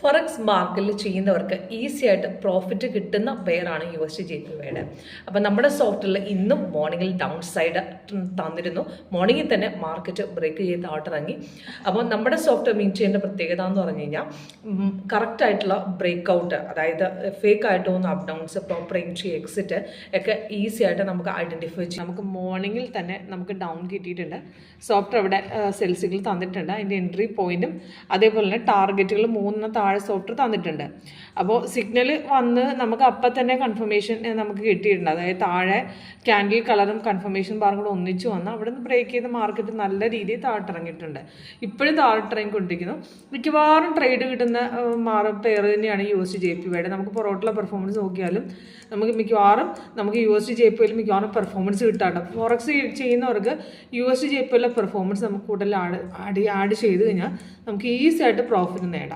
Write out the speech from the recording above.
ഫൊറക്സ് മാർക്കറ്റിൽ ചെയ്യുന്നവർക്ക് ഈസി ആയിട്ട് പ്രോഫിറ്റ് കിട്ടുന്ന പെയറാണ് യു എസ് ജി പി വൈയുടെ അപ്പം നമ്മുടെ സോഫ്റ്റ്വെയറിൽ ഇന്നും മോർണിംഗിൽ ഡൗൺ സൈഡ് തന്നിരുന്നു. മോർണിംഗിൽ തന്നെ മാർക്കറ്റ് ബ്രേക്ക് ചെയ്ത് താട്ടിറങ്ങി അപ്പോൾ നമ്മുടെ സോഫ്റ്റ്വെയർ മീൻ ചെയ്യേണ്ട പ്രത്യേകത എന്ന് പറഞ്ഞു കഴിഞ്ഞാൽ കറക്റ്റ് ആയിട്ടുള്ള ബ്രേക്ക് ഔട്ട് അതായത് ഫേക്ക് ആയിട്ട് പോകുന്ന up downs proper entry exit ഒക്കെ ഈസി ആയിട്ട് നമുക്ക് ഐഡന്റിഫൈ ചെയ്യാം. നമുക്ക് മോർണിംഗിൽ തന്നെ നമുക്ക് ഡൗൺ കിട്ടിയിട്ടുണ്ട്. സോഫ്റ്റ്വെയർ അവിടെ സെൽസുകൾ തന്നിട്ടുണ്ട്. അതിന്റെ എൻട്രി പോയിന്റും അതേപോലെ തന്നെ ടാർഗറ്റുകൾ മൂന്ന് താഴെ സോഫ്റ്റ്വെയർ തന്നിട്ടുണ്ട്. അപ്പോൾ സിഗ്നൽ വന്ന് നമുക്ക് അപ്പം തന്നെ കൺഫർമേഷൻ നമുക്ക് കിട്ടിയിട്ടുണ്ട്. അതായത് താഴെ ക്യാൻഡിൽ കളറും കൺഫർമേഷൻ ബാറും കൂടെ ഒന്നിച്ച് വന്ന് അവിടെ നിന്ന് ബ്രേക്ക് ചെയ്ത് മാർക്കറ്റ് നല്ല രീതിയിൽ താഴ്ത്തിറങ്ങിയിട്ടുണ്ട് ഇപ്പോഴും താഴ്ത്തിറങ്ങിക്കൊണ്ടിരിക്കുന്നു മിക്കവാറും ട്രേഡ് കിട്ടുന്ന മാറ പേർ തന്നെയാണ് യു എസ് ജെ പി വൈയുടെ നമുക്ക് പൊറോട്ടുള്ള പെർഫോമൻസ് നോക്കിയാലും നമുക്ക് മിക്കവാറും നമുക്ക് യു എസ് ജെ പി യിൽ മിക്കവാറും പെർഫോമൻസ് കിട്ടാണ്ട് ഫോറക്സ് ചെയ്യുന്നവർക്ക് U S J P performance നമുക്ക് കൂടുതൽ ആഡ് ആഡ് ആഡ് ചെയ്ത് കഴിഞ്ഞാൽ നമുക്ക് ഈസി ആയിട്ട് പ്രോഫിറ്റ് നേടാം.